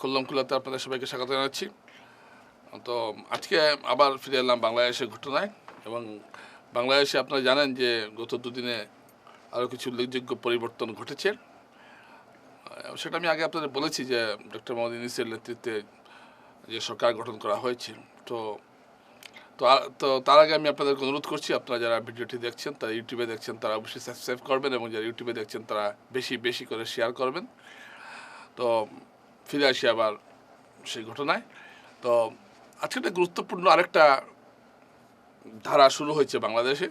খুল্লম খুল্লাতে আপনাদের সবাইকে স্বাগত জানাচ্ছি। তো আজকে আবার ফিরে এলাম বাংলাদেশের ঘটনায় এবং বাংলাদেশে আপনারা জানেন যে গত দুদিনে আরও কিছু উল্লেখযোগ্য পরিবর্তন ঘটেছে। সেটা আমি আগে আপনাদের বলেছি যে ডক্টর মোহাম্মদ ইউনিসের নেতৃত্বে যে সরকার গঠন করা হয়েছে। তো তো তো তার আগে আমি আপনাদেরকে অনুরোধ করছি, আপনারা যারা ভিডিওটি দেখছেন, তারা ইউটিউবে দেখছেন, তারা অবশ্যই সাবস্ক্রাইব করবেন এবং যারা ইউটিউবে দেখছেন, তারা বেশি বেশি করে শেয়ার করবেন। তো ফিরে আসি আবার সেই ঘটনায়। তো আজকে একটা গুরুত্বপূর্ণ আরেকটা ধারা শুরু হয়েছে বাংলাদেশে।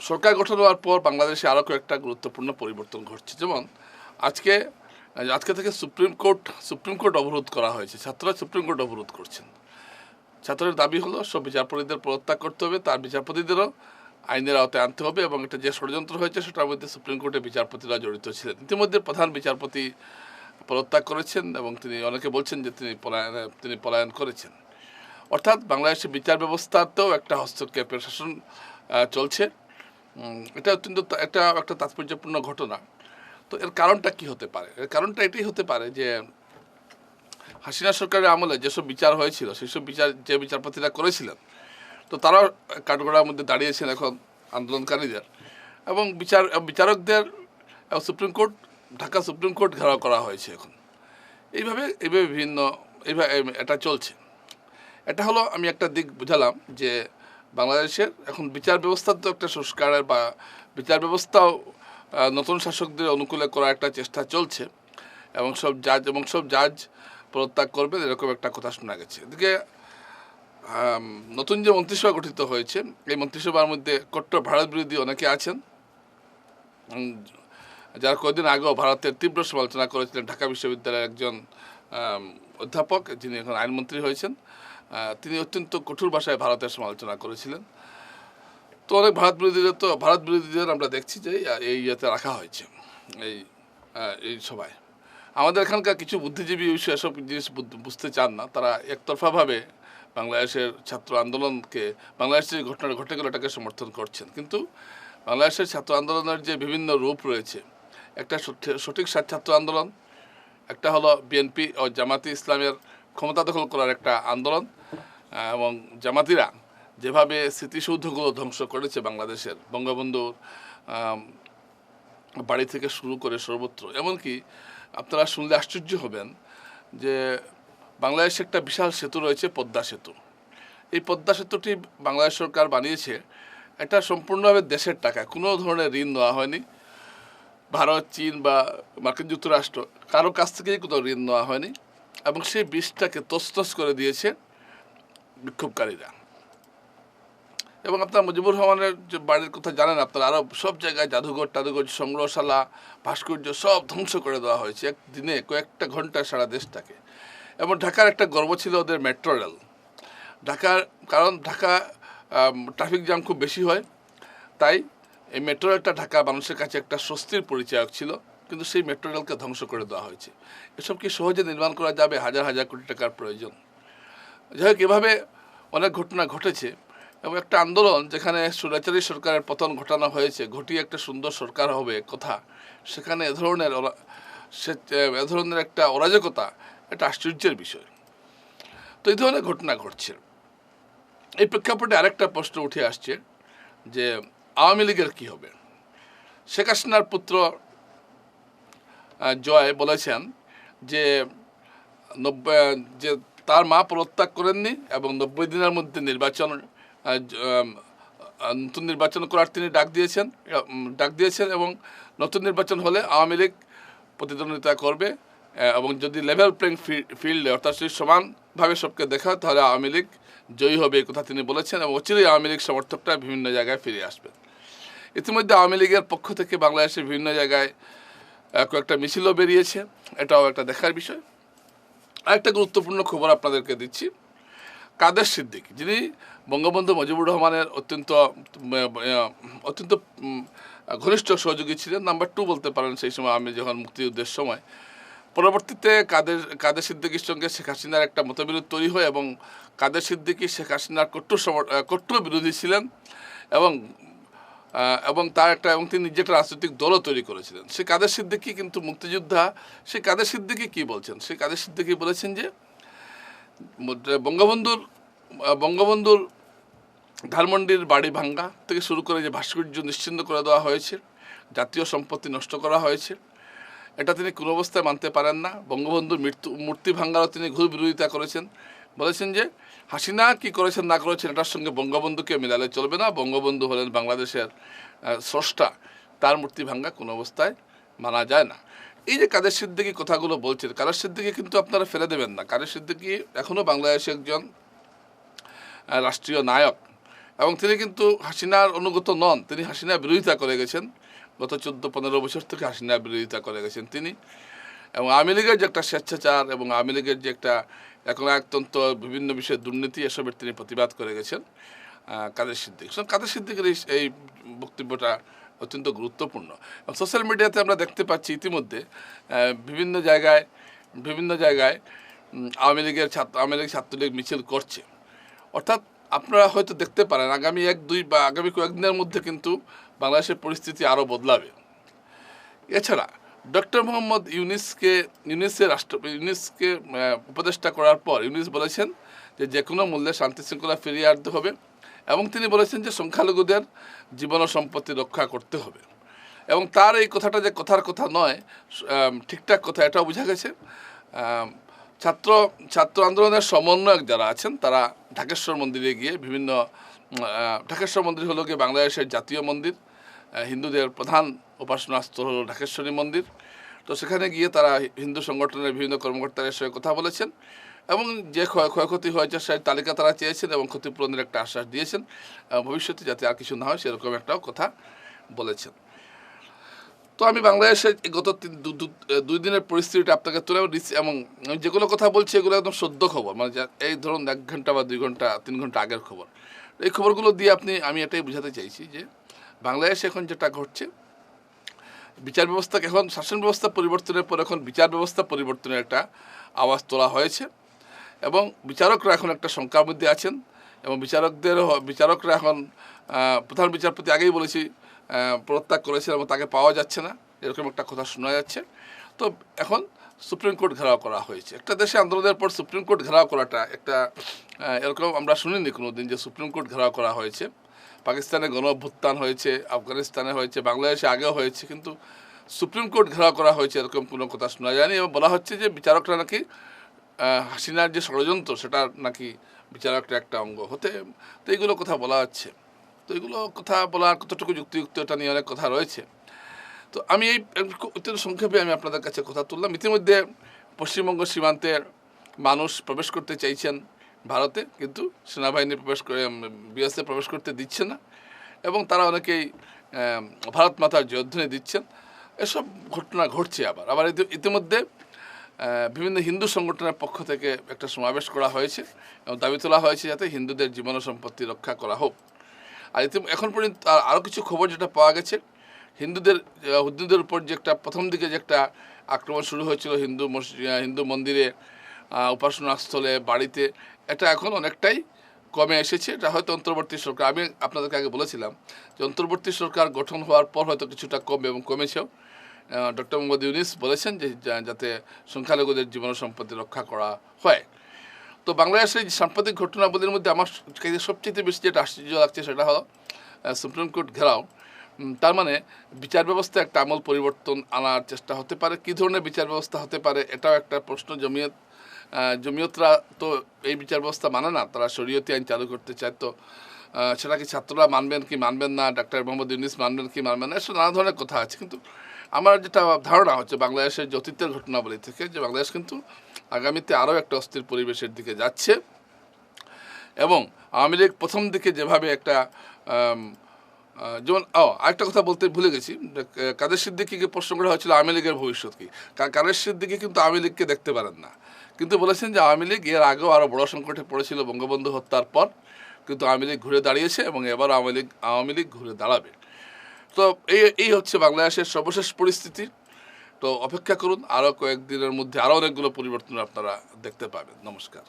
সরকার গঠন হওয়ার পর বাংলাদেশে আরও কয়েকটা গুরুত্বপূর্ণ পরিবর্তন ঘটছে। যেমন আজকে আজকে থেকে সুপ্রিম কোর্ট সুপ্রিম কোর্ট অবরোধ করা হয়েছে। ছাত্ররা সুপ্রিম কোর্ট অবরোধ করছেন। ছাত্রের দাবি হলো, সব বিচারপতিদের পদত্যাগ করতে হবে, তার বিচারপতিদেরও আইনের আওতায় আনতে হবে এবং এটা যে ষড়যন্ত্র হয়েছে সেটার মধ্যে সুপ্রিম কোর্টের বিচারপতিরা জড়িত ছিলেন। ইতিমধ্যে প্রধান বিচারপতি পদত্যাগ করেছেন এবং তিনি অনেকে বলছেন যে তিনি পলায়ন তিনি পলায়ন করেছেন। অর্থাৎ বাংলাদেশের বিচার ব্যবস্থাতেও একটা হস্তক্ষেপের শাসন চলছে। এটা অত্যন্ত একটা একটা তাৎপর্যপূর্ণ ঘটনা। তো এর কারণটা কি হতে পারে? এর কারণটা এটাই হতে পারে যে হাসিনা সরকারের আমলে যেসব বিচার হয়েছিল, সেসব বিচার যে বিচারপতিরা করেছিলেন তো তারাও কাঠগড়ার মধ্যে দাঁড়িয়েছেন এখন আন্দোলনকারীদের এবং বিচার, বিচারকদের supreme court, Dhaka supreme court ঘেরাও করা হয়েছে এখন। এইভাবে এইভাবে বিভিন্ন, এইভাবে এটা চলছে। এটা হলো আমি একটা দিক বুঝালাম যে বাংলাদেশের এখন বিচার ব্যবস্থার তো একটা সংস্কারের বা বিচার ব্যবস্থাও নতুন শাসকদের অনুকূলে করার একটা চেষ্টা চলছে। এবং সব জাজ, এবং সব জাজ পদত্যাগ করবেন, এরকম একটা কথা শোনা গেছে। এদিকে নতুন যে মন্ত্রিসভা গঠিত হয়েছে, এই মন্ত্রিসভার মধ্যে কট্টর ভারত বিরোধী অনেকে আছেন। যারা কয়েকদিন আগেও ভারতের তীব্র সমালোচনা করেছিলেন, ঢাকা বিশ্ববিদ্যালয়ের একজন অধ্যাপক, যিনি এখন আইনমন্ত্রী হয়েছেন তিনি অত্যন্ত কঠোর ভাষায় ভারতের সমালোচনা করেছিলেন। তো অনেক ভারত বিরোধীদের তো, ভারত বিরোধীদের আমরা দেখছি যে এই ইয়েতে রাখা হয়েছে, এই এই সভায়। আমাদের এখানকার কিছু বুদ্ধিজীবী এই এসব জিনিস বুঝ- বুঝতে চান না, তারা একতরফাভাবে বাংলাদেশের ছাত্র আন্দোলনকে, বাংলাদেশের যে ঘটনা ঘটে গেল এটাকে সমর্থন করছেন। কিন্তু বাংলাদেশের ছাত্র আন্দোলনের যে বিভিন্ন রূপ রয়েছে, একটা সঠিক ছাত্র আন্দোলন, একটা হলো বিএনপি ও জামাতি ইসলামের ক্ষমতা দখল করার একটা আন্দোলন এবং জামাতিরা যেভাবে স্মৃতিসৌধগুলো ধ্বংস করেছে বাংলাদেশের, বঙ্গবন্ধুর বাড়ি থেকে শুরু করে সর্বত্র। এমনকি আপনারা শুনলে আশ্চর্য হবেন যে বাংলাদেশে একটা বিশাল সেতু রয়েছে, পদ্মা সেতু। এই পদ্মা সেতুটি বাংলাদেশ সরকার বানিয়েছে এটা সম্পূর্ণভাবে দেশের টাকা কোনো ধরনের ঋণ নেওয়া হয়নি। ভারত, চীন বা মার্কিন যুক্তরাষ্ট্র কারও কাছ থেকেই কোনো ঋণ নেওয়া হয়নি এবং সেই বীজটাকে তসতস করে দিয়েছে বিক্ষোভকারীরা। এবং আপনার মুজিবুর রহমানের যে বাড়ির কথা জানেন, আপনারা আরও সব জায়গায় জাদুঘর, টাদুঘর, সংগ্রহশালা, ভাস্কর্য সব ধ্বংস করে দেওয়া হয়েছে। একদিনে কয়েকটা ঘণ্টা সারা দেশটাকে। এবং ঢাকার একটা গর্ব ছিল ওদের মেট্রো রেল ঢাকার, কারণ ঢাকা ট্রাফিক জ্যাম খুব বেশি হয়। তাই এই মেট্রো রেলটা ঢাকা মানুষের কাছে একটা স্বস্তির পরিচায়ক ছিল, কিন্তু সেই মেট্রো রেলকে ধ্বংস করে দেওয়া হয়েছে। এসব কি সহজে নির্মাণ করা যাবে? হাজার হাজার কোটি টাকার প্রয়োজন। যাই হোক, এভাবে অনেক ঘটনা ঘটেছে এবং একটা আন্দোলন যেখানে সুরাচারী সরকারের পতন ঘটানো হয়েছে, ঘটিয়ে একটা সুন্দর সরকার হবে কথা, সেখানে এ ধরনের সে, এ ধরনের একটা অরাজকতা একটা আশ্চর্যের বিষয়। তো এই ধরনের ঘটনা ঘটছে। এই প্রেক্ষাপটে আরেকটা প্রশ্ন উঠে আসছে যে, আওয়ামী লীগের কী হবে? শেখ হাসিনার পুত্র জয় বলেছেন যে, নব্বই, যে তার মা পদত্যাগ করেননি এবং নব্বই দিনের মধ্যে নির্বাচন নতুন নির্বাচন করার তিনি ডাক দিয়েছেন ডাক দিয়েছেন এবং নতুন নির্বাচন হলে আওয়ামী লীগ প্রতিদ্বন্দ্বিতা করবে। এবং যদি লেভেল প্লেইং ফিল্ডে অর্থাৎ সেই সমানভাবে সবকে দেখা তাহলে আওয়ামী লীগ জয়ী হবে এই কথা তিনি বলেছেন এবং অচিরেই আওয়ামী লীগ সমর্থকরা বিভিন্ন জায়গায় ফিরে আসবেন। ইতিমধ্যে আওয়ামী লীগের পক্ষ থেকে বাংলাদেশের বিভিন্ন জায়গায় কয়েকটা মিছিলও বেরিয়েছে। এটাও একটা দেখার বিষয়। আরেকটা গুরুত্বপূর্ণ খবর আপনাদেরকে দিচ্ছি। কাদের সিদ্দিক? যিনি বঙ্গবন্ধু মুজিবুর রহমানের অত্যন্ত অত্যন্ত ঘনিষ্ঠ সহযোগী ছিলেন। নাম্বার টু বলতে পারেন সেই সময় আমি যখন মুক্তিযুদ্ধের সময়। পরবর্তীতে কাদের কাদের সিদ্দিকির সঙ্গে শেখ হাসিনার একটা মতবিরোধ তৈরি হয় এবং কাদের সিদ্দিকি শেখ হাসিনার আহ, কট্টর বিরোধী ছিলেন এবং এবং তার একটা এবং তিনি নিজে একটা রাজনৈতিক দলও তৈরি করেছিলেন। সে কাদের সিদ্দিকি কিন্তু মুক্তিযোদ্ধা সে কাদের সিদ্দিকি কি বলছেন? সে কাদের সিদ্দিকি বলেছেন যে বঙ্গবন্ধুর বঙ্গবন্ধুর ধানমন্ডির বাড়ি ভাঙ্গা থেকে শুরু করে যে ভাস্কর্য নিশ্চিন্ন করে দেওয়া হয়েছে জাতীয় সম্পত্তি নষ্ট করা হয়েছে এটা তিনি কোনো অবস্থায় মানতে পারেন না। বঙ্গবন্ধুর মৃত্যু, মূর্তি ভাঙ্গারও তিনি ঘুর বিরোধিতা করেছেন। বলেছেন যে, হাসিনা কি করেছেন, না করেছেন, এটার সঙ্গে বঙ্গবন্ধুকে মিলালে চলবে না। বঙ্গবন্ধু হলেন বাংলাদেশের স্রষ্টা। তার মূর্তি ভাঙ্গা কোনো অবস্থায় মানা যায় না। এই যে কাদের সিদ্দিকি কথাগুলো বলছেন, কাদের সিদ্দিকি কিন্তু আপনারা ফেলে দেবেন না। কাদের সিদ্দিকি এখনও বাংলাদেশে একজন রাষ্ট্রীয় নায়ক। এবং তিনি কিন্তু হাসিনার অনুগত নন। তিনি হাসিনার বিরোধিতা করে গেছেন। গত চোদ্দ, পনেরো বছর থেকে হাসিনার বিরোধিতা করে গেছেন তিনি। এবং আওয়ামী লীগের যে একটা স্বেচ্ছাচার এবং আওয়ামী লীগের যে একটা এখন একতন্ত্র বিভিন্ন বিষয়ে দুর্নীতি, এসবের তিনি প্রতিবাদ করে গেছেন কাদের সিদ্দিক? কাদের সিদ্দিকের এই এই বক্তব্যটা অত্যন্ত গুরুত্বপূর্ণ। সোশ্যাল মিডিয়াতে আমরা দেখতে পাচ্ছি ইতিমধ্যে বিভিন্ন জায়গায় বিভিন্ন জায়গায় আওয়ামী লীগের ছাত্র, আওয়ামী লীগ ছাত্রলীগ মিছিল করছে। অর্থাৎ আপনারা হয়তো দেখতে পারেন, আগামী এক, দুই বা আগামী কয়েকদিনের মধ্যে কিন্তু বাংলাদেশের পরিস্থিতি আরও বদলাবে। এছাড়া ডক্টর মোহাম্মদ ইউনিসকে, ইউনিসের রাষ্ট্র, ইউনিসকে উপদেষ্টা করার পর ইউনিস বলেছেন যে যে কোনো মূল্যে শান্তি শৃঙ্খলা ফিরিয়ে আনতে হবে এবং তিনি বলেছেন যে সংখ্যালঘুদের জীবন ও সম্পত্তি রক্ষা করতে হবে। এবং তার এই কথাটা যে কথার কথা নয় ঠিকঠাক কথা এটাও বোঝা গেছে। ছাত্র ছাত্র আন্দোলনের সমন্বয়ক যারা আছেন, তারা ঢাকেশ্বর মন্দিরে গিয়ে বিভিন্ন ঢাকেশ্বর মন্দির হলো গিয়ে বাংলাদেশের জাতীয় মন্দির। হিন্দুদের প্রধান উপাসনাস্থল হল ঢাকেশ্বরী মন্দির। তো সেখানে গিয়ে তারা হিন্দু সংগঠনের বিভিন্ন কর্মকর্তাদের সঙ্গে কথা বলেছেন এবং যে ক্ষয় ক্ষয়ক্ষতি হয়েছে সেই তালিকা তারা চেয়েছেন এবং ক্ষতিপূরণের একটা আশ্বাস দিয়েছেন। ভবিষ্যতে যাতে আর কিছু না হয় সেরকম একটাও কথা বলেছেন। তো আমি বাংলাদেশে গত তিন দুই দিনের পরিস্থিতিটা আপনাকে তুলে দিচ্ছি এবং যেগুলো কথা বলছি এগুলো একদম সদ্য খবর। মানে এই ধরুন এক ঘণ্টা বা দুই ঘণ্টা, তিন ঘণ্টা আগের খবর। এই খবরগুলো দিয়ে আপনি, আমি এটাই বোঝাতে চাইছি যে বাংলাদেশে এখন যেটা ঘটছে বিচার ব্যবস্থা এখন শাসন ব্যবস্থা পরিবর্তনের পর এখন বিচার ব্যবস্থা পরিবর্তনের একটা আওয়াজ তোলা হয়েছে এবং বিচারকরা এখন একটা শঙ্কার মধ্যে আছেন এবং বিচারকদের বিচারকরা এখন প্রধান বিচারপতি আগেই বলেছি আহ, পদত্যাগ করেছেন এবং তাকে পাওয়া যাচ্ছে না। এরকম একটা কথা শোনা যাচ্ছে। তো এখন সুপ্রিম কোর্ট ঘেরাও করা হয়েছে। একটা দেশে আন্দোলনের পর সুপ্রিম কোর্ট ঘেরাও করাটা একটা এরকম আমরা শুনিনি কোনো দিন যে সুপ্রিম কোর্ট ঘেরাও করা হয়েছে। পাকিস্তানে গণ অভ্যুত্থান হয়েছে, আফগানিস্তানে হয়েছে, বাংলাদেশে আগেও হয়েছে, কিন্তু সুপ্রিম কোর্ট ঘেরাও করা হয়েছে এরকম কোনো কথা শোনা যায়নি এবং বলা হচ্ছে যে বিচারকরা নাকি হাসিনার যে ষড়যন্ত্র সেটা নাকি বিচারকটা একটা অঙ্গ হতে, তো এইগুলো কথা বলা হচ্ছে। তো এগুলো কথা বলার কতটুকু যুক্তিযুক্ত এটা নিয়ে অনেক কথা রয়েছে। তো আমি এই অত্যন্ত সংক্ষেপে আমি আপনাদের কাছে কথা তুললাম। ইতিমধ্যে পশ্চিমবঙ্গ সীমান্তের মানুষ প্রবেশ করতে চাইছেন। ভারতে, কিন্তু সেনাবাহিনী প্রবেশ করে বিএসএ প্রবেশ করতে দিচ্ছে না। এবং তারা অনেকেই ভারত মাতার জয়ধ্বনি দিচ্ছেন, এসব ঘটনা ঘটছে আবার। আবার ইতিমধ্যে বিভিন্ন হিন্দু সংগঠনের পক্ষ থেকে একটা সমাবেশ করা হয়েছে এবং দাবি তোলা হয়েছে যাতে হিন্দুদের জীবন সম্পত্তি রক্ষা করা হোক। আর এখন পর্যন্ত আর- আরও কিছু খবর যেটা পাওয়া গেছে, হিন্দুদের হিন্দুদের উপর যে একটা, প্রথম দিকে যে একটা আক্রমণ শুরু হয়েছিল হিন্দু হিন্দু মন্দিরে উপাসনাস্থলে, বাড়িতে এটা এখন অনেকটাই কমে এসেছে এটা হয়তো অন্তর্বর্তী সরকার আমি আপনাদেরকে আগে বলেছিলাম যে অন্তর্বর্তী সরকার গঠন হওয়ার পর হয়তো কিছুটা কমবে এবং কমেছেও। ডক্টর মোহাম্মদ ইউনিস বলেছেন যে যাতে সংখ্যালঘুদের জীবন সম্পত্তি রক্ষা করা হয়। তো বাংলাদেশের সাম্প্রতিক ঘটনাবলীর মধ্যে আমার সবচেয়ে বেশি যেটা আশ্চর্য লাগছে সেটা হলো সুপ্রিম কোর্ট ঘেরাও। তার মানে বিচার ব্যবস্থা একটা আমল পরিবর্তন আনার চেষ্টা হতে পারে। কী ধরনের বিচার ব্যবস্থা হতে পারে এটাও একটা প্রশ্ন জমিয়ত আহ, জমিয়তরা তো এই বিচার ব্যবস্থা মানে না, তারা শরীয়তি আইন চালু করতে চায়, তো সেটা কি ছাত্ররা মানবেন কি মানবেন না, ডাক্তার মোহাম্মদ ইউনিস মানবেন কি মানবেন না, এসব নানা ধরনের কথা আছে, কিন্তু আমার যেটা ধারণা হচ্ছে বাংলাদেশের যতীতের ঘটনাবলী থেকে যে বাংলাদেশ কিন্তু আগামীতে আরও একটা অস্থির পরিবেশের দিকে যাচ্ছে এবং আওয়ামী লীগ প্রথম দিকে যেভাবে একটা যেমন, ও, আরেকটা কথা বলতে ভুলে গেছি কাদের সিদ্দিকিকে প্রশ্ন করা হয়েছিল আওয়ামী লীগের ভবিষ্যৎ কি? কা- কাদের সিদ্দিকি কিন্তু আওয়ামী লীগকে দেখতে পারেন না। কিন্তু বলেছেন যে আওয়ামী লীগ এর আগেও আরও বড় সংকটে পড়েছিল বঙ্গবন্ধু হত্যার পর, কিন্তু আওয়ামী লীগ ঘুরে দাঁড়িয়েছে এবং এবার আওয়ামী লীগ আওয়ামী লীগ ঘুরে দাঁড়াবে। তো এই এই হচ্ছে বাংলাদেশের সর্বশেষ পরিস্থিতি। তো অপেক্ষা করুন আরও কয়েকদিনের মধ্যে আরও অনেকগুলো পরিবর্তন আপনারা দেখতে পাবেন। নমস্কার।